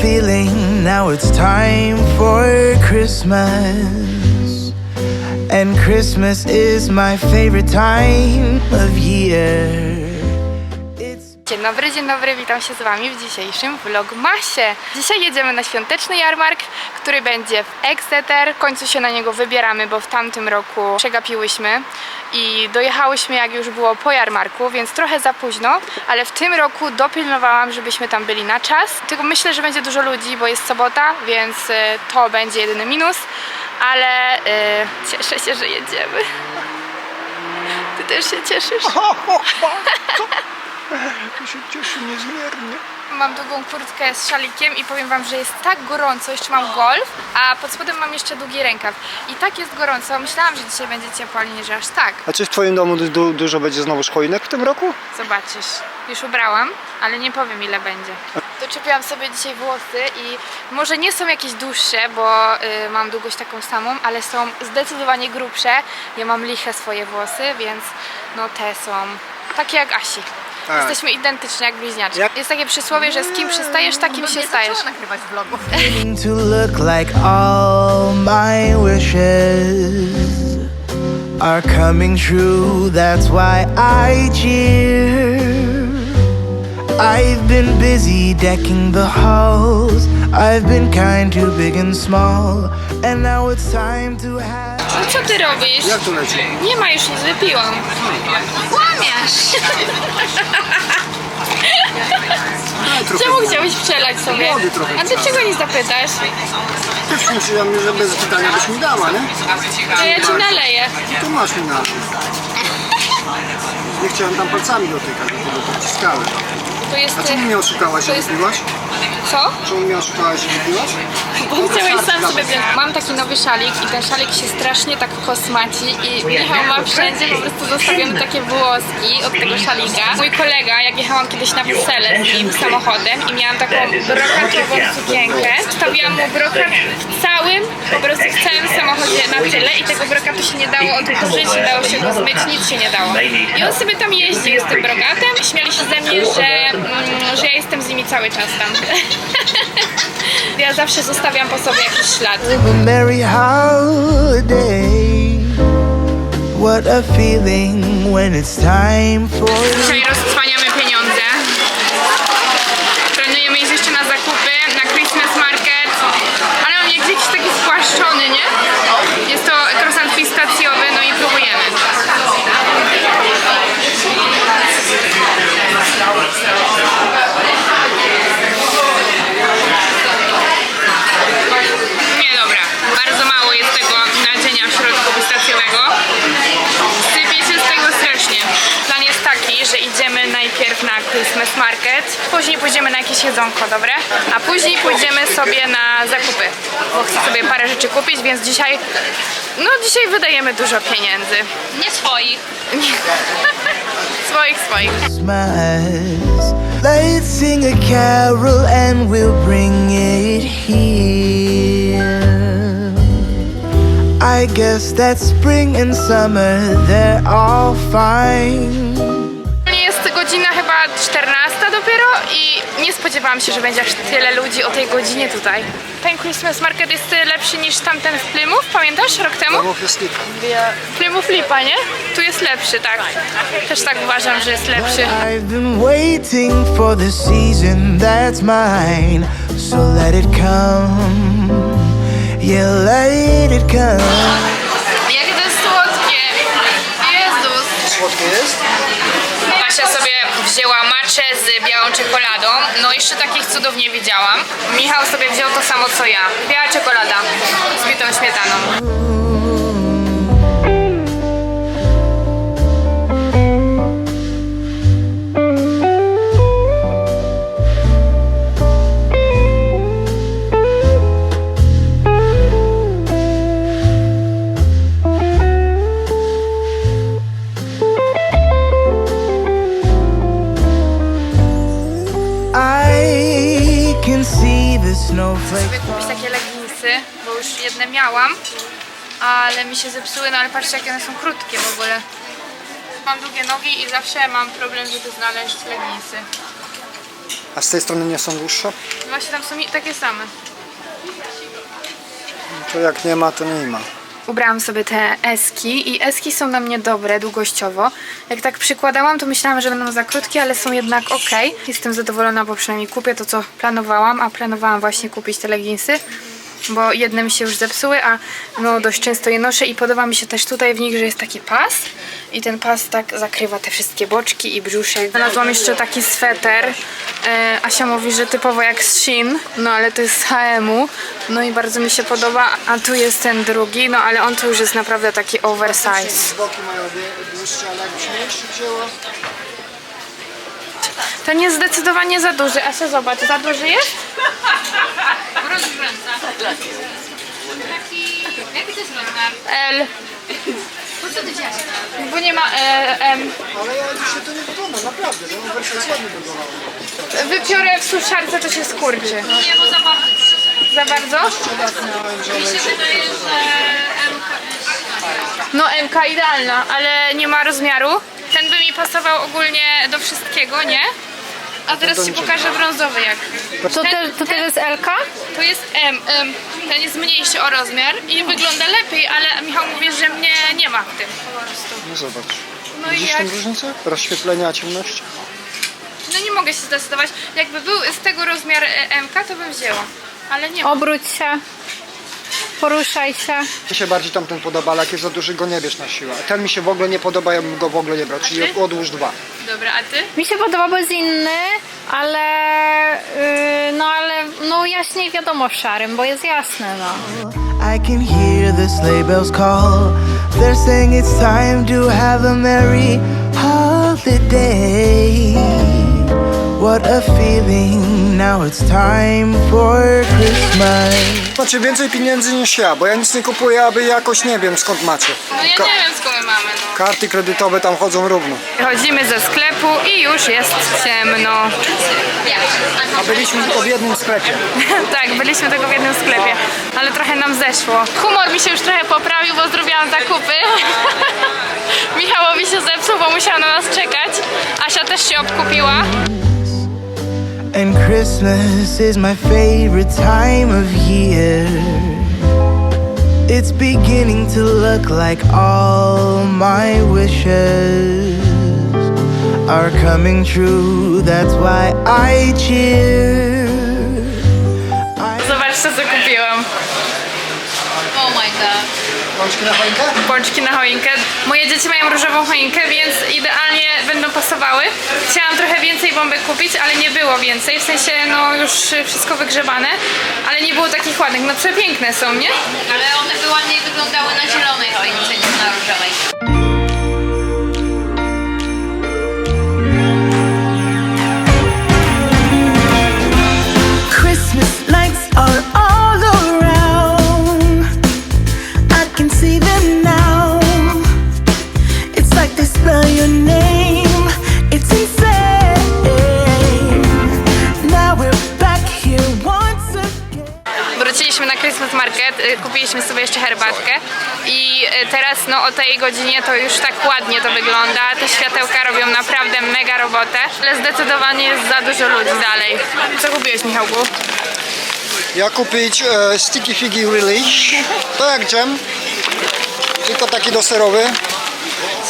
feeling now it's time for Christmas. And Christmas is my favorite time of year. Dzień dobry, dzień dobry, witam się z Wami w dzisiejszym vlogmasie. Dzisiaj jedziemy na świąteczny jarmark, który będzie w Exeter. W końcu się na niego wybieramy, bo w tamtym roku przegapiłyśmy i dojechałyśmy jak już było po jarmarku, więc trochę za późno, ale w tym roku dopilnowałam, żebyśmy tam byli na czas. Tylko myślę, że będzie dużo ludzi, bo jest sobota, więc e, to będzie jedyny minus, ale e, cieszę się, że jedziemy. Ty też się cieszysz? To się cieszy niezmiernie. Mam długą kurtkę z szalikiem i powiem wam, że jest tak gorąco, jeszcze mam golf, a pod spodem mam jeszcze długi rękaw. I tak jest gorąco, myślałam, że dzisiaj będzie ciepło, ale nie, że aż tak. A czy w twoim domu du dużo będzie znowu szchoinek w tym roku? Zobaczysz. Już ubrałam, ale nie powiem ile będzie. Doczepiłam sobie dzisiaj włosy i może nie są jakieś dłuższe, bo y, mam długość taką samą, ale są zdecydowanie grubsze. Ja mam liche swoje włosy, więc no te są takie jak Asi. Tak. Jesteśmy identyczne jak bliźniaczki. Jak- Jest takie przysłowie, że z kim przystajesz, takim się stajesz. nagrywać vlogów. beginning to look like all my wishes are coming true. That's why I cheer. I've been busy decking the halls. I've been kind to big and small. And now it's time to have. No co ty robisz? Jak to leci? Nie ma już nic, wypiłam. Kłamiesz! Daj trochę. Czemu chciałeś przelać sobie? Wody trochę A ty chciałem. czego nie zapytasz? Też myślałem, że bez pytania byś mi dała, nie? To ja ci naleję. To masz mi na. Nie chciałem tam palcami dotykać, dlatego to wciskałem. To jest... A czemu mnie oszukałaś i jest- wypiłaś? Co? Oszukałaś i wypiłaś? Bo chciałeś sam sobie wziąć. Mam taki nowy szalik i ten szalik się strasznie tak kosmaci i Michał ma wszędzie po prostu zostawione takie włoski od tego szalika. Mój kolega, jak jechałam kiedyś na wesele z nim samochodem i miałam taką brokatową sukienkę, stawiłam mu brokat w całym, po prostu w całym samochodzie na tyle i tego brokatu się nie dało odkurzyć, nie dało się go zmyć, nic się nie dało. I on sobie tam jeździł z tym brokatem i śmiali się ze mnie, że, mm, że ja jestem z nimi cały czas tam. Ja zawsze zostawiam po sobie jakiś ślad. Merry holiday. What a feeling when it's time for. Dzisiaj roztrwaniamy później pójdziemy na jakieś jedzonko, dobre? A później pójdziemy sobie na zakupy, bo chcę sobie parę rzeczy kupić, więc dzisiaj, no dzisiaj wydajemy dużo pieniędzy. Nie swoich. swoich, swoich. Christmas. Let's sing a carol and we'll bring it here. I guess that spring and summer, they're all fine. Dopiero i nie spodziewałam się, że będzie aż tyle ludzi o tej godzinie tutaj. Ten Christmas Market jest lepszy niż tamten w Plymouth, pamiętasz rok temu? Albo fiestnika. Plymouth Lipa, nie? Tu jest lepszy, tak. Też tak uważam, że jest lepszy. I've been waiting for the season that's mine. So let it come. Yeah, let it come. Jakie to jest słodkie! Jezus! Słodkie jest? Kasia sobie wzięła maczę z białą czekoladą. No jeszcze takich cudów nie widziałam. Michał sobie wziął to samo co ja. Biała czekolada z bitą śmietaną. Sobie kupić takie leginsy, bo już jedne miałam, ale mi się zepsuły, no ale patrzcie jakie one są krótkie w ogóle. Mam długie nogi i zawsze mam problem, żeby znaleźć leginsy. A z tej strony nie są dłuższe? Właśnie tam są takie same. To jak nie ma, to nie ma. Ubrałam sobie te eski i eski są na mnie dobre długościowo. Jak tak przykładałam, to myślałam, że będą za krótkie, ale są jednak ok. Jestem zadowolona, bo przynajmniej kupię to, co planowałam, a planowałam właśnie kupić te leginsy, bo jedne mi się już zepsuły, a no dość często je noszę i podoba mi się też tutaj w nich, że jest taki pas i ten pas tak zakrywa te wszystkie boczki i brzuszek. Znalazłam jeszcze taki sweter. E, Asia mówi, że typowo jak z Shein, no ale to jest z H&M-u, no i bardzo mi się podoba, a tu jest ten drugi, no ale on to już jest naprawdę taki oversize. Boki mają dłuższe, ale jakbyś mniejszy wzięła... Ten jest zdecydowanie za duży. Asia, zobacz, za duży jest? Taki... Jaki to jest rozmiar? L, Wziąłeś? bo nie ma e, M. Ale ja dzisiaj to nie wygląda, naprawdę, że wersja jest ładnie wyglądała. Wypiorę w suszarce, to się skurczy. Nie, bo za bardzo. Za bardzo? Mi się wydaje, że MK... No MK idealna, ale nie ma rozmiaru. Ten by mi pasował ogólnie do wszystkiego, nie? A teraz ci pokażę brązowy jak. To, te, to też jest LK? To jest M, M. Ten jest mniejszy o rozmiar i wygląda lepiej, ale Michał mówi, że mnie nie ma w tym po prostu. No zobacz. No i Widzisz jak? tę różnicę? Rozświetlenia, ciemności? No nie mogę się zdecydować. Jakby był z tego rozmiar e, MK, to bym wzięła. Ale nie ma. Obróć się, poruszaj się. Mi się bardziej tamten podoba, ale jak jest za duży, go nie bierz na siłę. Ten mi się w ogóle nie podoba, ja bym go w ogóle nie brał, czyli odłóż dwa. Dobra, a ty? Mi się podoba, bo jest inny, ale yy, no ale no jaśniej wiadomo w szarym, bo jest jasny, no. I can hear the sleigh bells call. They're saying it's time to have a merry holiday. What a feeling, now it's time for Christmas. Macie więcej pieniędzy niż ja, bo ja nic nie kupuję, aby jakoś nie wiem skąd macie. No ja Ka- nie wiem skąd my mamy, no. karty kredytowe tam chodzą równo. Wychodzimy ze sklepu i już jest ciemno. A byliśmy tylko w jednym sklepie. tak, byliśmy tylko w jednym sklepie, ale trochę nam zeszło. Humor mi się już trochę poprawił, bo zrobiłam zakupy. Michałowi się zepsuł, bo musiał na nas czekać. Asia też się obkupiła. And Christmas is my favorite time of year. It's beginning to look like all my wishes are coming true. That's why I cheer. Oh my god. Rączki na choinkę? Pączki na choinkę. Moje dzieci mają różową choinkę, więc idealnie będą pasowały. Chciałam trochę więcej bombek kupić, ale nie było więcej. W sensie, no już wszystko wygrzebane, ale nie było takich ładnych. No przepiękne są, nie? Ale one by ładniej wyglądały na zielonej choince niż na różowej. Teraz no o tej godzinie to już tak ładnie to wygląda. Te światełka robią naprawdę mega robotę, ale zdecydowanie jest za dużo ludzi dalej. Co kupiłeś Michałku? Ja kupić e, sticky figi relish. To jak dżem, tylko taki doserowy.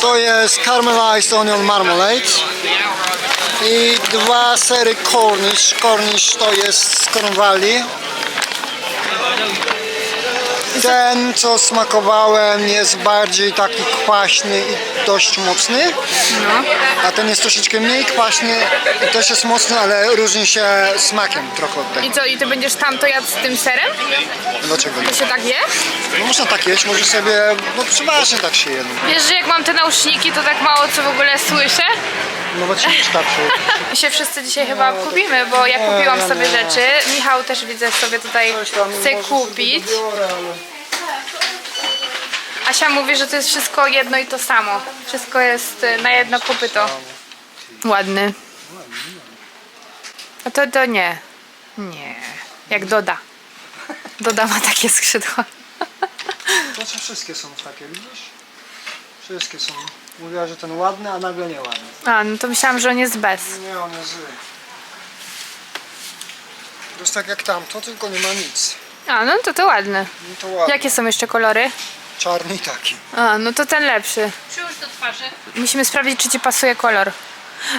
To jest caramelized onion marmalade. I dwa sery cornish. Cornish to jest z Cornwalli. Ten, co smakowałem, jest bardziej taki kwaśny i dość mocny. A ten jest troszeczkę mniej kwaśny i też jest mocny, ale różni się smakiem trochę od tego. I co, i ty będziesz tamto jadł z tym serem? Dlaczego nie? To się tak je? No można tak jeść, może sobie, no przeważnie tak się je. no. Wiesz, że jak mam te nauszniki, to tak mało co w ogóle słyszę? No bo ci nie starczy. My się wszyscy dzisiaj chyba kupimy, bo ja kupiłam ja sobie nie. rzeczy. Michał też widzę sobie tutaj Coś tam chce może sobie kupić. dobiorę, ale... Asia mówi, że to jest wszystko jedno i to samo. Wszystko jest y, na jedno kopyto. Ładny. A to, to nie. Nie. Jak Doda. Doda ma takie skrzydła. Znaczy wszystkie są takie, widzisz? Wszystkie są. Mówiła, że ten ładny, a nagle nieładny. A, no to myślałam, że on jest bez. Nie, on jest zły. jest tak jak tamto, tylko nie ma nic. A, no to to ładne. No to ładnie. Jakie są jeszcze kolory? Czarny taki. A, no to ten lepszy. Przyłóż do twarzy. Musimy sprawdzić, czy ci pasuje kolor.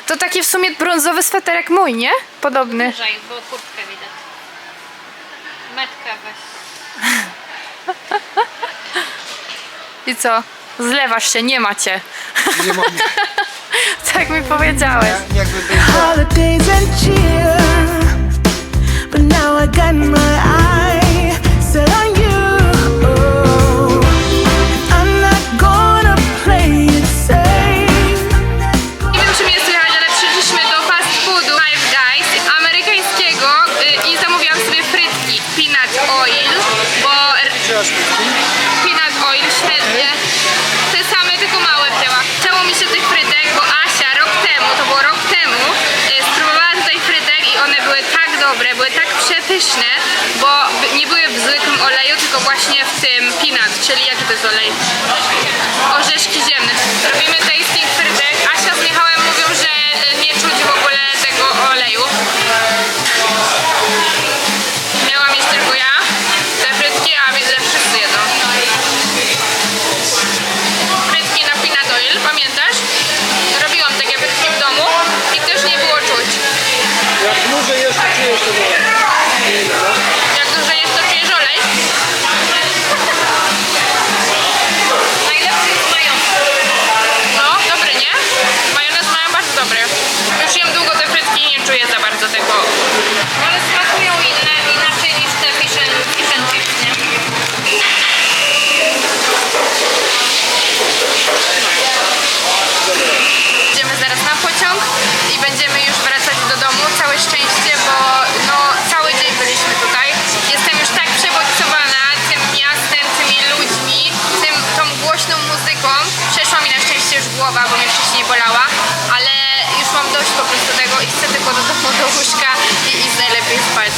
To taki w sumie brązowy sweterek mój, nie? Podobny. Wyżej, bo kurtkę widać. Metkę weź. I co? Zlewasz się, nie macie. Nie mam tak mi powiedziałeś. jakby był Holidays and cheer. But now I got my eye set on dobre, były tak przepyszne, bo nie były w zwykłym oleju, tylko właśnie w tym peanut, czyli jaki to jest olej? Orzeszki ziemne. bo mnie wcześniej bolała, ale już mam dość po prostu tego i chcę tylko do domu do łóżka i, i najlepiej spać.